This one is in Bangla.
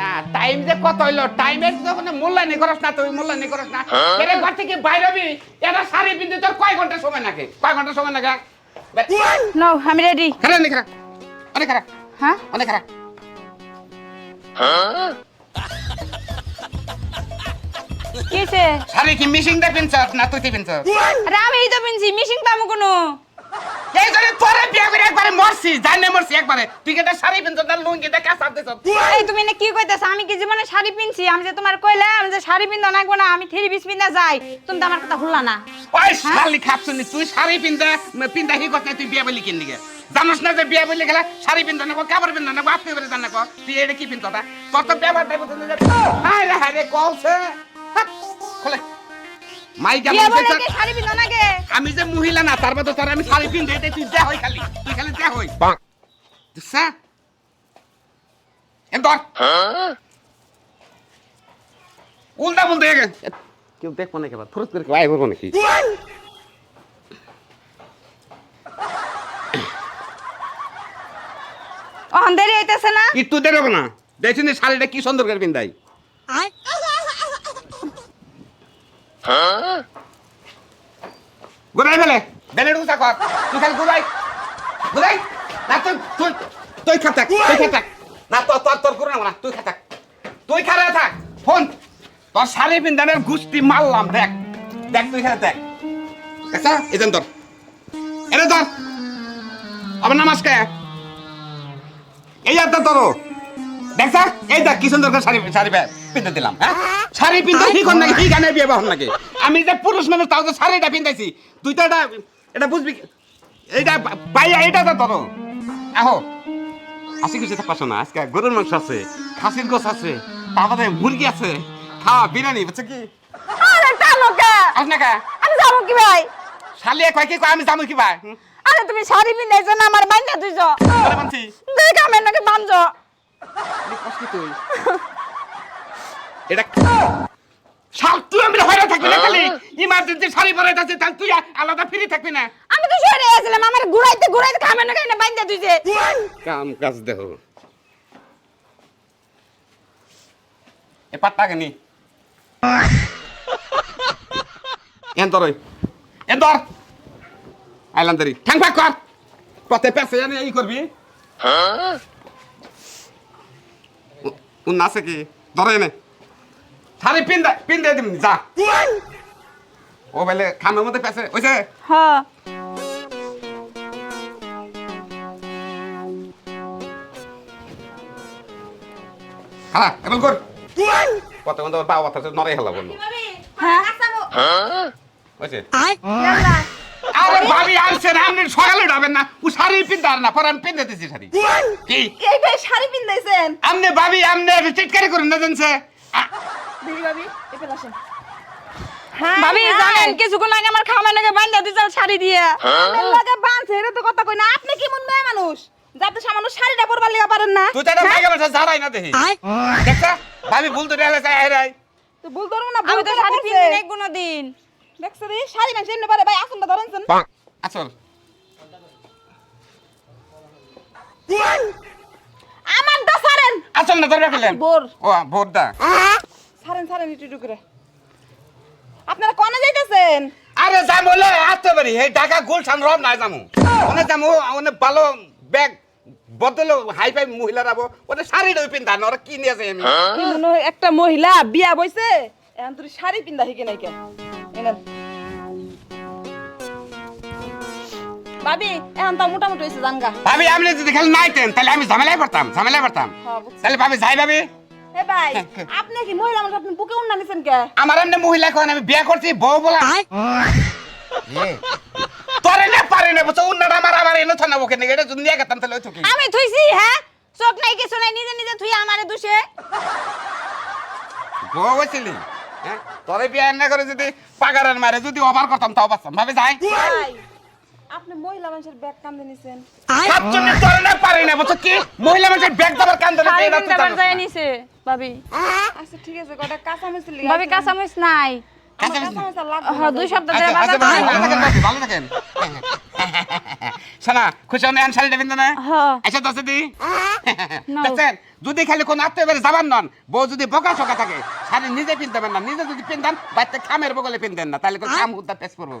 না টাইম যে কত হইল? টাইমের যখন মূল্যায়ন করস না তুই মূল্যায়ন করস না। এর ঘর থেকে বাইরে হবি এটা শাড়ি পিনতে তোর কয় ঘণ্টা সময় লাগে? কয় ঘণ্টা সময় লাগে? নাও আমি রেডি খারাপ নেই খারাপ। অনেক খারাপ। হ্যাঁ? অনেক খারাপ। কিসে শাড়ি কি মিশিং দা পিনছস না তুই পিনছস? আরে আমি এই তো পিনছি মিশিং পামু কোনো। এই জন্য তোরে বিয়ে করে একবারে মরছি জানে মরছি একবারে। তুই এটা শাড়ি পিনছস না লুঙ্গি? দা এই তুমি না কি কইতাছ? আমি কি জীবনে শাড়ি পিনছি? আমি যে তোমার কইলাম যে শাড়ি পিনতে নাকবো না আমি থ্রি পিস পিনতে যাই। তুমি তো আমার কথা শুনলা না। ওই শালি খাপছুনি তুই শাড়ি পিনতে পিনতে হি করতে? তুই বিয়ে বলি কিন দিকে জানোস না যে বিয়ে বলি গেলে শাড়ি পিনতে না কাপড় পিনতে না আপনি বলে জানা তুই এটা কি পিনতে তা তোর তো ব্যবহার দেব হায় রে হায় রে কলছে। খোলে। মাই বিয়ে কেমন বলে হইছে? কি শাড়ি পিনতে নাগে আমি যে মহিলা না তার তোর আমি শাড়ি পিনতে এটাই তুই যা হই খালি তুই খালি যা হই। দিছা এ ধর। উল্টা বলতে কেউ দেখব না কেবার ফুরত করে কেউ আই করব নাকি? ও হইতেছে না? একটু দেরো না। দেখছেন শাড়িটা কি সুন্দর করে পিন্দাই গুড়াই তুই খালি থাক তোর তোর তোর তোর দেখ এজন তোর এরে ধর আবার নামাজ কে এই আর তোর দেখছা এই দেখ কি সুন্দর করে শাড়ি শাড়ি পে- পিনতে দিলাম হ্যাঁ শাড়ি পিনতে ঠিক হন নাকি? কি গানে বিয়ে বাহন নাকি? আমি যে পুরুষ মানুষ তাও তো শাড়িটা পিনতেছি। তুই তো এটা এটা বুঝবি? এইটা পাইয়া এইটা তো তোর আহো। আসি কিছু থাকছো না আজকে গরুর মাংস আছে খাসির গোস আছে তারপরে মুরগি আছে খাওয়া বিরিয়ানি বুঝছ কি? আরে টানো কে? আস না কা? আমি যাব কি ভাই? শালিয়ে কয় কি কয় আমি যাব কি ভাই? আরে তুমি শাড়ি পিনতেছো না আমার বাইন্দা বলছি দেখ আমি নাকি বানছো কষ্ট তুই? এটা শাল তুই আমি হয়রা থাকবি না খালি? ইমার্জেন্সি শাড়ি পরে যাচ্ছে তাহলে তুই আলাদা ফ্রি থাকবি না। আমি তো সরে আসলাম আমার ঘুরাইতে ঘুরাইতে খামে না কেন বাইন্দা তুইছে কাম কাজ দেহ এ পাত্তা কেনি? এন তোর এন তোর আইলাম দেরি কর। কতে পেছে জানি এই করবি। উন আছে কি? ধরে নে শাড়ি পিন দে পিন দে দিম যা। ও বেলে খামের মধ্যে পেছে ওইছে হ্যাঁ। খালা এমন কর। কত মধ্যে বাবা কথা নরে হেলা বলল। হ্যাঁ। ওইছে ইয়াল্লা। আরে ভাবি আনছেন আপনি সকালে উঠাবেন না। ও শাড়ি পিনতে না পরে আমি পিনতে দিছি শাড়ি। কি? এইটাই শাড়ি পিনতেছেন আমনে ভাবি আমনে চিটকারি করুন না জানছে। দিদি ভাবি? এপেল আসেন ভাবি জানেন কিছুক্ষণ আগে আমার খামে নাকি বাইন্দা দিছে শাড়ি দিয়ে। আপনার বাঁধছে এটা তো কথা কই না। আপনি কি মন মেয়ে মানুষ? যাতে সামান্য শাড়িটা পরবার লিগা পারেন না। তুই তো এটা মাইকে বসে না দেখি। দেখছা? ভাবি ভুল তো রেলে চাই হেরাই তো ভুল ধরবো না ভুল তো শাড়ি করছে। পিনি নাই কোনোদিন রে শাড়ি না সেমনি পারে ভাই আসুনটা ধরেনছেন আসল। আমার দা সারেন আসল না ধরে ফেলেন। বোর। ও ভোট দা সারেন একটু একটু করে। আপনারা কোনে যাইতেছেন? আরে যাম বলে আসতে পারি এই ঢাকা গুলশান রব নাই যামু। অনেক যামু অনেক ভালো ব্যাগ বদলে হাই ফাই মহিলারা ওটা শাড়ি ডই পিন্তা না ওরা কি নিয়ে যায় আমি? ন- একটা মহিলা বিয়া বইছে? এখন তুই শাড়ি পিন্দা হিকে নাই কেন ভাবি এখন তো মোটামুটি হয়েছে জানগা। ভাবি আপনি যদি খালি নাইতেন তাহলে আমি ঝামেলায় পড়তাম ঝামেলায় পড়তাম। হ্যাঁ, তাহলে ভাবি যাই ভাবি। হে ভাই আপনি কি মহিলা মানুষ? আপনি বুকে উন্না নিছেন কে? আমার এমনি মহিলা কোন আমি বিয়ে করছি বউ বলা। তোরে না পারে না বলছো উন্নাটা আমার আমার এনে থানা বকে নিয়ে এটা যদি নিয়ে গেতাম তাহলে কি? আমি থুইছি হ্যাঁ? চোখ নাই কিছু নাই নিজে নিজে থুই আমারে দুষে। বউ হ্যাঁ তোরে বিয়ে না করে যদি পাগারের মারে যদি অফার করতাম তাও পারতাম। ভাবি যাই। আপনি মহিলা মানুষের ব্যাগ কান্দে নিছেন। তোরে না পারে না কি? মহিলা মানুষের ব্যাগ দাবার কান ধরে শাড়ি এটা পিনতে যায় নিছে ভাবি। আচ্ছা ঠিক আছে কটা কাঁচা ভাবি নাই। কাঁচা আমার বেশি- লাগবে হ্যাঁ দুই সপ্তাহ ধরে আচ্ছা, আচ্ছা, বাজার ভালো থাকেন, ভালো থাকেন। শোনা খুশি হন এখন শাড়িটা পিনতে না হ্যাঁ। আচ্ছা দশ দি। দেখছেন যদি খালি কোন আত্মীয় বেড়ে যাবার নন বউ যদি বোকা চোকা থাকে শাড়ি নিজে পিনতে পারেন না নিজে যদি পিনতেন বাচ্চা খামের বগলে পিনতেন না তাহলে খাম উদ্ধার পেশ করব